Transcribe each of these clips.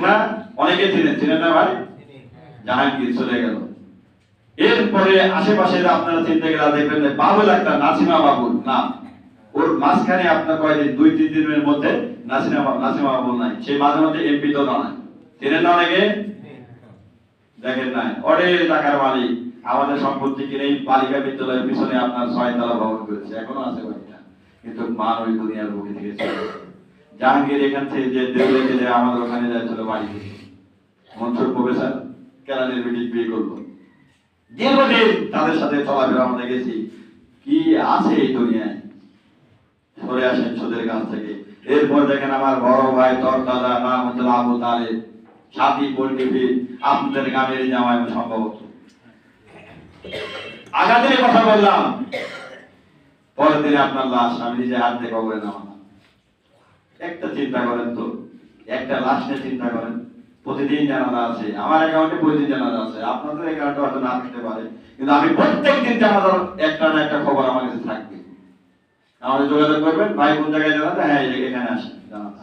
না অনেকে চিনেন চিনেন না ভাই? জাহাঙ্গীর চলে গেল। এরপরে আশেপাশে আপনারা চিনতে গেলে দেখবেন বাবুল একটা নাসিমা বাবুল, না। ওর মাঝখানে আপনার কয়দিন? দুই, তিন দিনের মধ্যে নাসিমা নাসিমা বাবুল নাই। সে মাঝে মধ্যে এমপি তো দাঁড়ায় চিনেন না অনেকে? দেখেন নাই। অনেক টাকার মালিক। আমাদের সম্পত্তি কিনে বালিকা বিদ্যালয়ের পিছনে আপনার ছয় তলা ভবন করেছে। এখনও আছে বাড়িটা কিন্তু মান ওই দুনিয়ার বুকে থেকে। জাহাঙ্গীর এখান থেকে যে দেউলিতে যে আমাদের ওখানে যাচ্ছিল বাড়ি থেকে। মনসুর প্রফেসর কেরানির বিয়ে করল দীর্ঘদিন তাদের সাথে চলাফেরা আমরা দেখেছি। কি আছে এই দুনিয়ায়? সরে আসেন সুদের কাছ থেকে। এরপর দেখেন আমার বড় ভাই তর দাদা নাম হচ্ছে আবু তালেব। সাথী পল্লীপি আপনাদের গ্রামের জামাই সম্ভবত। আগাদের কথা বললাম। পরের দিনে আপনার লাশ আমি নিজে হাত দিয়ে কবরে নামালাম। একটা চিন্তা করেন তো, একটা লাশ নিয়ে চিন্তা করেন। প্রতিদিন জানাজা আছে, আমার অ্যাকাউন্টে প্রতিদিন জানাজা আছে, আপনাদের অ্যাকাউন্টে হয়তো না থাকতে পারে। কিন্তু আমি প্রত্যেক দিন জানাজার একটা না একটা খবর আমার কাছে থাকবে। আমাদের যোগাযোগ করবেন, ভাই কোন জায়গায় জানাতে? হ্যাঁ এখানে আসেন, জানাতে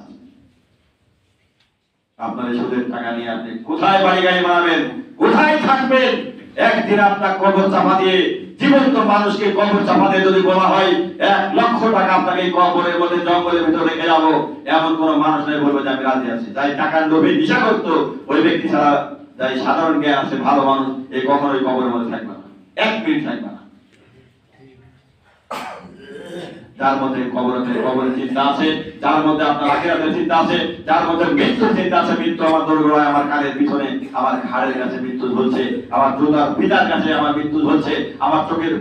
আপনার সুদের টাকা নিয়ে আপনি কোথায় বাড়ি গাড়ি বানাবেন? কোথায় থাকবেন? একদিন আপনার কবর চাপা দিয়ে জীবন্ত মানুষকে কবর চাপা দিয়ে যদি বলা হয়, এক লক্ষ টাকা আপনাকে কবরের মধ্যে জঙ্গলের ভিতরে রেখে যাব। এমন কোন মানুষ নাই বলব যে আমি রাজি আছি। তাই টাকার লোভে নিশা করতো, ওই ব্যক্তি ছাড়া যাই সাধারণ জ্ঞান আছে, ভালো মানুষ, এই কখনোই কবরের মধ্যে থাকবে না। এক মিনিট থাকবে না। যার মধ্যে কবরতে কবরের চিন্তা আছে, যার মধ্যে আপনার আখিরাতের চিন্তা আছে, যার মধ্যে মৃত্যুর চিন্তা আছে। মৃত্যু আমার দোরগোড়ায় আমার কানের পিছনে, আমার ঘাড়ের কাছে মৃত্যু ঝুলছে, আমার জুতার পিতার কাছে আমার মৃত্যু ঝুলছে, আমার চোখের